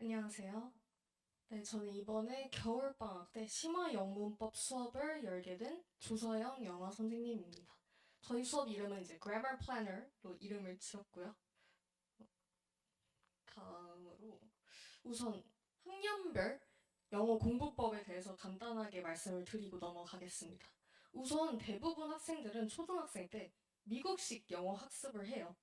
안녕하세요. 네, 저는 이번에 겨울방학 때 심화 영문법 수업을 열게 된 조서영 영어 선생님입니다. 저희 수업 이름은 이제 Grammar Planner로 이름을 지었고요. 다음으로 우선 학년별 영어 공부법에 대해서 간단하게 말씀을 드리고 넘어가겠습니다. 우선 대부분 학생들은 초등학생 때 미국식 영어 학습을 해요.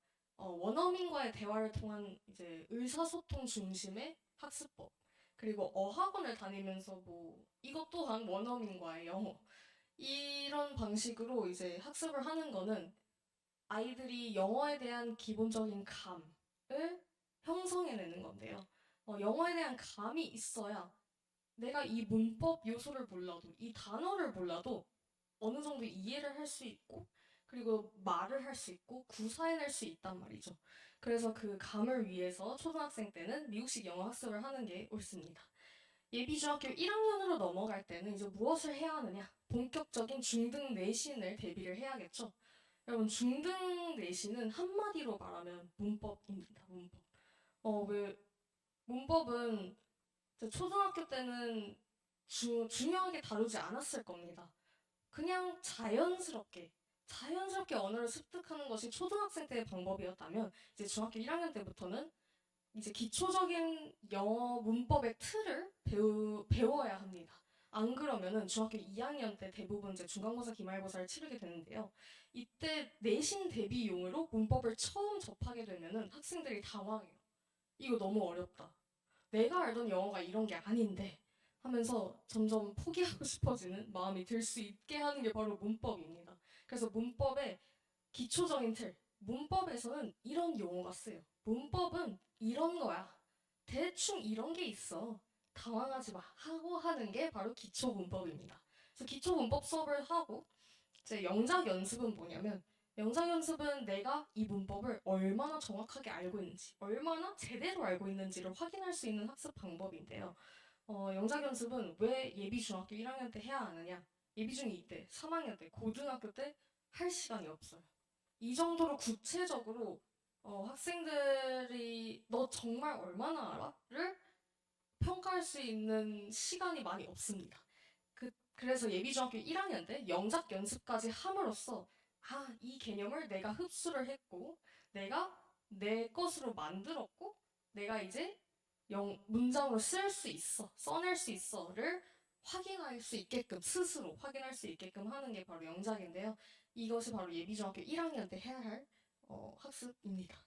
어, 원어민과의 대화를 통한 이제 의사소통 중심의 학습법. 그리고 어학원을 다니면서 뭐 이것 또한 원어민과의 영어. 이런 방식으로 이제 학습을 하는 거는 아이들이 영어에 대한 기본적인 감을 형성해내는 건데요. 어, 영어에 대한 감이 있어야 내가 이 문법 요소를 몰라도 이 단어를 몰라도 어느 정도 이해를 할 수 있고 그리고 말을 할 수 있고 구사해낼 수 있단 말이죠. 그래서 그 감을 위해서 초등학생 때는 미국식 영어 학습을 하는 게 옳습니다. 예비 중학교 1학년으로 넘어갈 때는 이제 무엇을 해야 하느냐? 본격적인 중등 내신을 대비를 해야겠죠. 여러분 중등 내신은 한마디로 말하면 문법입니다. 문법. 어, 왜 문법은 초등학교 때는 주, 중요하게 다루지 않았을 겁니다. 그냥 자연스럽게 자연스럽게 언어를 습득하는 것이 초등학생 때의 방법이었다면 이제 중학교 1학년 때부터는 이제 기초적인 영어 문법의 틀을 배우, 배워야 합니다. 안 그러면은 중학교 2학년 때 대부분 이제 중간고사, 기말고사를 치르게 되는데요. 이때 내신 대비용으로 문법을 처음 접하게 되면은 학생들이 당황해요. 이거 너무 어렵다. 내가 알던 영어가 이런 게 아닌데 하면서 점점 포기하고 싶어지는 마음이 들 수 있게 하는 게 바로 문법입니다. 그래서 문법의 기초적인 틀, 문법에서는 이런 용어가 쓰여. 문법은 이런 거야. 대충 이런 게 있어. 당황하지 마. 하고 하는 게 바로 기초 문법입니다. 그래서 기초 문법 수업을 하고 이제 영작 연습은 뭐냐면 영작 연습은 내가 이 문법을 얼마나 정확하게 알고 있는지, 얼마나 제대로 알고 있는지를 확인할 수 있는 학습 방법인데요. 어, 영작 연습은 왜 예비 중학교 1학년 때 해야 하느냐? 예비 중 2 때, 3학년 때, 고등학교 때 할 시간이 없어요. 이 정도로 구체적으로 어, 학생들이 너 정말 얼마나 알아?를 평가할 수 있는 시간이 많이 없습니다. 그, 그래서 예비 중학교 1학년 때 영작 연습까지 함으로써 아, 이 개념을 내가 흡수를 했고 내가 내 것으로 만들었고 내가 이제 영, 문장으로 쓸 수 있어, 써낼 수 있어를 확인할 수 있게끔 스스로 확인할 수 있게끔 하는 게 바로 영작인데요. 이것이 바로 예비중학교 1학년 때 해야 할 어, 학습입니다.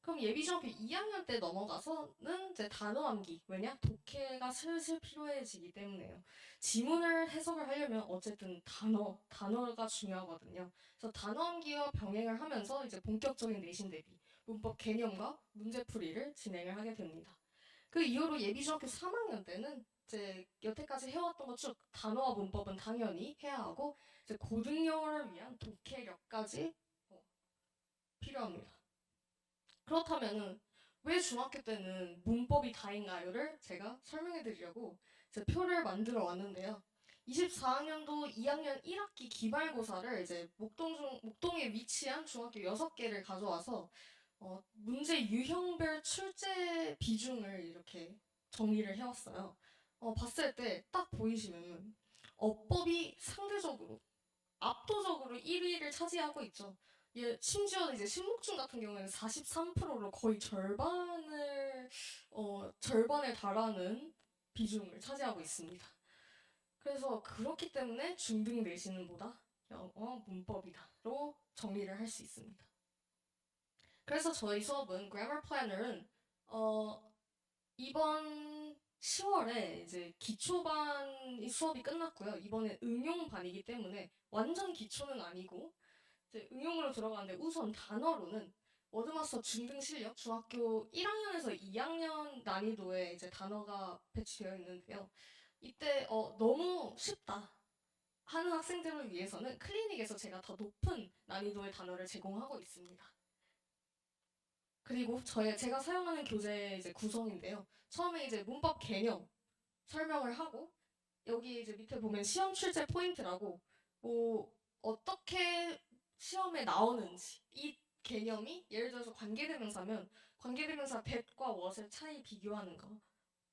그럼 예비중학교 2학년 때 넘어가서는 이제 단어 암기. 왜냐? 독해가 슬슬 필요해지기 때문에요. 지문을 해석을 하려면 어쨌든 단어, 단어가 중요하거든요. 그래서 단어 암기와 병행을 하면서 이제 본격적인 내신 대비, 문법 개념과 문제풀이를 진행을 하게 됩니다. 그 이후로 예비중학교 3학년 때는 이제 여태까지 해왔던 것 쭉 단어와 문법은 당연히 해야 하고 이제 고등 영어를 위한 독해력까지 어, 필요합니다. 그렇다면은 왜 중학교 때는 문법이 다인가요를 제가 설명해 드리려고 이제 표를 만들어 왔는데요. 24학년도 2학년 1학기 기말고사를 이제 목동 중, 목동에 위치한 중학교 6개를 가져와서 어, 문제 유형별 출제 비중을 이렇게 정리를 해왔어요. 어, 봤을 때 딱 보이시면 어법이 상대적으로 압도적으로 1위를 차지하고 있죠. 예, 심지어 이제 신목중 같은 경우에는 43%로 거의 절반을 어, 절반에 달하는 비중을 차지하고 있습니다. 그래서 그렇기 때문에 중등 내신보다 영어 문법이다로 정리를 할 수 있습니다. 그래서 저희 수업은 Grammar Planner은 어, 이번 10월에 이제 기초반 이 수업이 끝났고요. 이번에 응용반이기 때문에 완전 기초는 아니고 이제 응용으로 들어가는데 우선 단어로는 워드마스터 중등 실력 중학교 1학년에서 2학년 난이도의 이제 단어가 배치되어 있는데요. 이때 어, 너무 쉽다 하는 학생들을 위해서는 클리닉에서 제가 더 높은 난이도의 단어를 제공하고 있습니다. 그리고 저의 제가 사용하는 교재 이제 구성인데요. 처음에 이제 문법 개념 설명을 하고 여기 이제 밑에 보면 시험 출제 포인트라고 뭐 어떻게 시험에 나오는지 이 개념이 예를 들어서 관계대명사면 관계대명사 that과 what의 차이 비교하는 거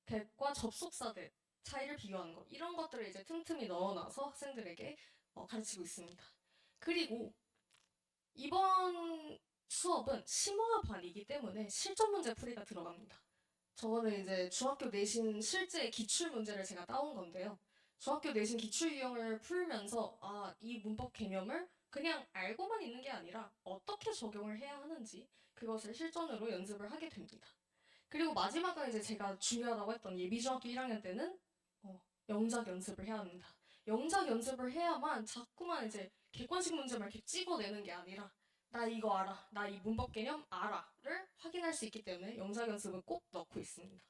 대과 접속사들 차이를 비교하는 것 이런 것들을 이제 틈틈이 넣어놔서 학생들에게 어, 가르치고 있습니다. 그리고 이번 수업은 심화반이기 때문에 실전 문제 풀이가 들어갑니다. 저거는 이제 중학교 내신 실제 기출 문제를 제가 따온 건데요. 중학교 내신 기출 유형을 풀면서 아, 이 문법 개념을 그냥 알고만 있는 게 아니라 어떻게 적용을 해야 하는지 그것을 실전으로 연습을 하게 됩니다. 그리고 마지막은 이제 제가 중요하다고 했던 예비 중학교 1학년 때는 어, 영작 연습을 해야 합니다. 영작 연습을 해야만 자꾸만 이제 객관식 문제만 이렇게 찍어내는 게 아니라 나 이거 알아, 나 이 문법 개념 알아를 확인할 수 있기 때문에 영작 연습은 꼭 넣고 있습니다.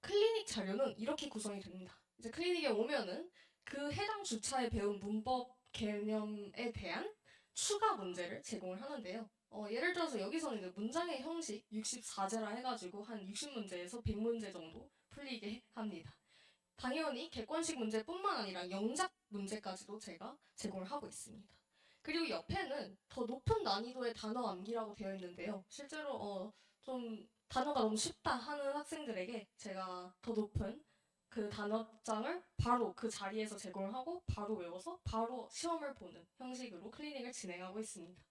클리닉 자료는 이렇게 구성이 됩니다. 이제 클리닉에 오면은 그 해당 주차에 배운 문법 개념에 대한 추가 문제를 제공을 하는데요. 어, 예를 들어서 여기서는 이제 문장의 형식 64제라 해가지고 한 60문제에서 100문제 정도 풀리게 합니다. 당연히 객관식 문제뿐만 아니라 영작 문제까지도 제가 제공을 하고 있습니다. 그리고 옆에는 더 높은 난이도의 단어 암기라고 되어 있는데요. 실제로 어, 좀 단어가 너무 쉽다 하는 학생들에게 제가 더 높은 그 단어장을 바로 그 자리에서 제공을 하고 바로 외워서 바로 시험을 보는 형식으로 클리닉을 진행하고 있습니다.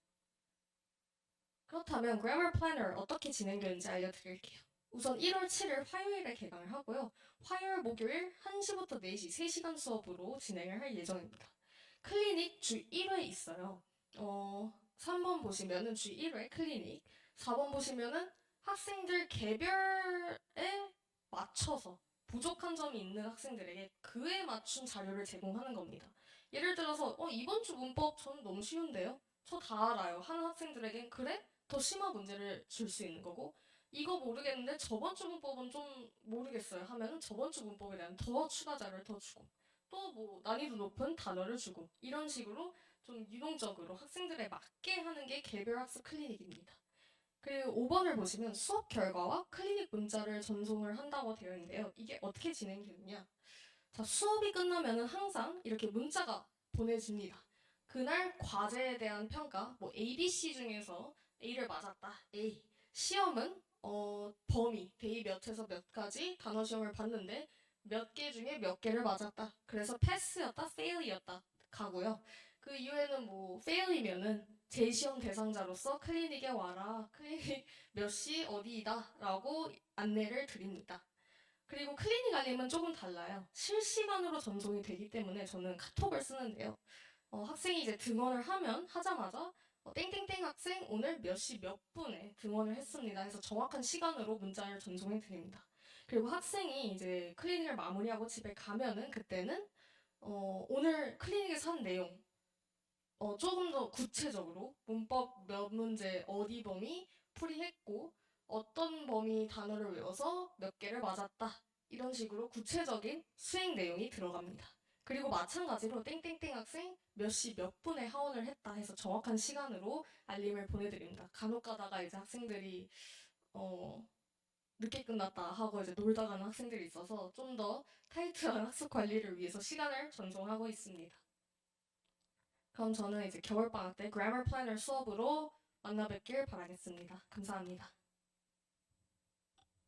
그렇다면 Grammar Planner 어떻게 진행되는지 알려드릴게요. 우선 1월 7일 화요일에 개강을 하고요. 화요일, 목요일 1시부터 4시 3시간 수업으로 진행을 할 예정입니다. 클리닉 주 1회 있어요. 어, 3번 보시면은 주 1회 클리닉, 4번 보시면은 학생들 개별에 맞춰서 부족한 점이 있는 학생들에게 그에 맞춘 자료를 제공하는 겁니다. 예를 들어서 어, 이번 주 문법 저는 너무 쉬운데요. 저 다 알아요. 하는 학생들에겐 그래? 더 심한 문제를 줄 수 있는 거고 이거 모르겠는데 저번 주 문법은 좀 모르겠어요 하면은 저번 주 문법에 대한 더 추가 자료를 더 주고 또 뭐 난이도 높은 단어를 주고 이런 식으로 좀 유동적으로 학생들에 맞게 하는 게 개별 학습 클리닉입니다. 그리고 5번을 보시면 수업 결과와 클리닉 문자를 전송을 한다고 되어 있는데요. 이게 어떻게 진행되느냐? 자, 수업이 끝나면은 항상 이렇게 문자가 보내집니다. 그날 과제에 대한 평가, 뭐 A, B, C 중에서 A를 맞았다. A. 시험은 어, 범위, 데이 몇에서 몇까지 단어 시험을 봤는데 몇 개 중에 몇 개를 맞았다. 그래서 패스였다, 페일이었다 가고요. 그 이후에는 뭐 페일이면은 재시험 대상자로서 클리닉에 와라. 클리닉 몇 시 어디이다라고 안내를 드립니다. 그리고 클리닉 알림은 조금 달라요. 실시간으로 전송이 되기 때문에 저는 카톡을 쓰는데요. 어, 학생이 이제 등원을 하면 하자마자 어, 땡땡땡 학생 오늘 몇 시 몇 분에 등원을 했습니다. 해서 정확한 시간으로 문자를 전송해 드립니다. 그리고 학생이 이제 클리닉을 마무리하고 집에 가면은 그때는 어, 오늘 클리닉에서 한 내용 어, 조금 더 구체적으로 문법 몇 문제 어디 범위 풀이했고 어떤 범위 단어를 외워서 몇 개를 맞았다 이런 식으로 구체적인 수행 내용이 들어갑니다. 그리고 마찬가지로 땡땡땡 학생 몇 시 몇 분에 하원을 했다 해서 정확한 시간으로 알림을 보내드립니다. 간혹 가다가 이제 학생들이 어, 늦게 끝났다 하고 이제 놀다 가는 학생들이 있어서 좀 더 타이트한 학습 관리를 위해서 시간을 전송하고 있습니다. 그럼 저는 이제 겨울방학 때 Grammar Planner 수업으로 만나 뵙길 바라겠습니다. 감사합니다.